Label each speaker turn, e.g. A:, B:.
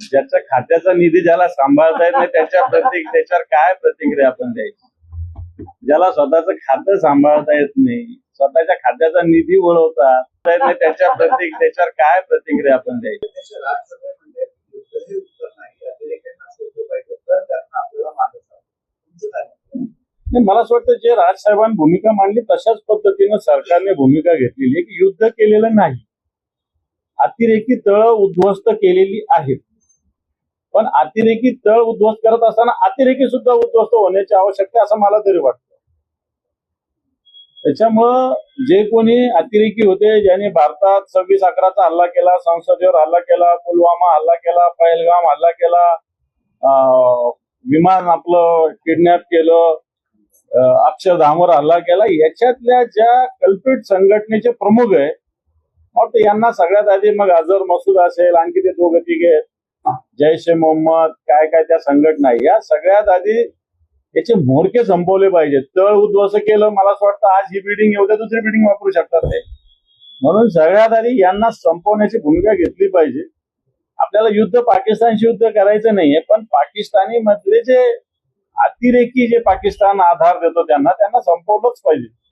A: ज्याच्या खात्याचा निधी ज्याला सांभाळता येत नाही त्याच्या प्रत्येक त्याच्यावर काय प्रतिक्रिया आपण द्यायची? ज्याला स्वतःचं खातं सांभाळता येत नाही स्वतःच्या खात्याचा निधी वळवता येत नाही त्याच्या प्रत्येक त्याच्यावर काय प्रतिक्रिया आपण द्यायची? मला असं वाटतं जे राजसाहेबांनी भूमिका मांडली तशाच पद्धतीनं सरकारने भूमिका घेतलेली आहे की युद्ध केलेलं नाही. अतिरेकी तळ उद्ध्वस्त केलेली आहेत. पण अतिरेकी तळ उद्ध्वस्त करत असताना अतिरेकी सुद्धा उद्ध्वस्त होण्याची आवश्यकता आहे असं मला तरी वाटतं त्याच्यामुळं जे कोणी अतिरेकी होते ज्यांनी भारतात सव्वीस अकराचा हल्ला केला संसदेवर हल्ला केला पुलवामा हल्ला केला पहलगाम हल्ला केला विमान आपलं किडनॅप केलं अक्षरधामवर हल्ला केला याच्यातल्या ज्या कल्पित संघटनेचे प्रमुख आहे मग यांना सगळ्यात आधी मग अझर मसूद असेल आणखी ते दोघं तिघे आहेत. जैश ए मोहम्मद काय काय त्या संघटना या सगळ्यात आधी याचे मोरके संपवले पाहिजेत. तळ उद्ध्वस्त केलं मला असं वाटतं आज ही बिल्डिंग एवढ्या दुसरी बिल्डिंग वापरू शकतात ते. म्हणून सगळ्यात आधी यांना संपवण्याची भूमिका घेतली पाहिजे. आपल्याला युद्ध पाकिस्तानशी युद्ध करायचं नाहीये पण पाकिस्तानी मधले जे अतिरेकी जे पाकिस्तान आधार देतो त्यांना त्यांना संपवलंच पाहिजे.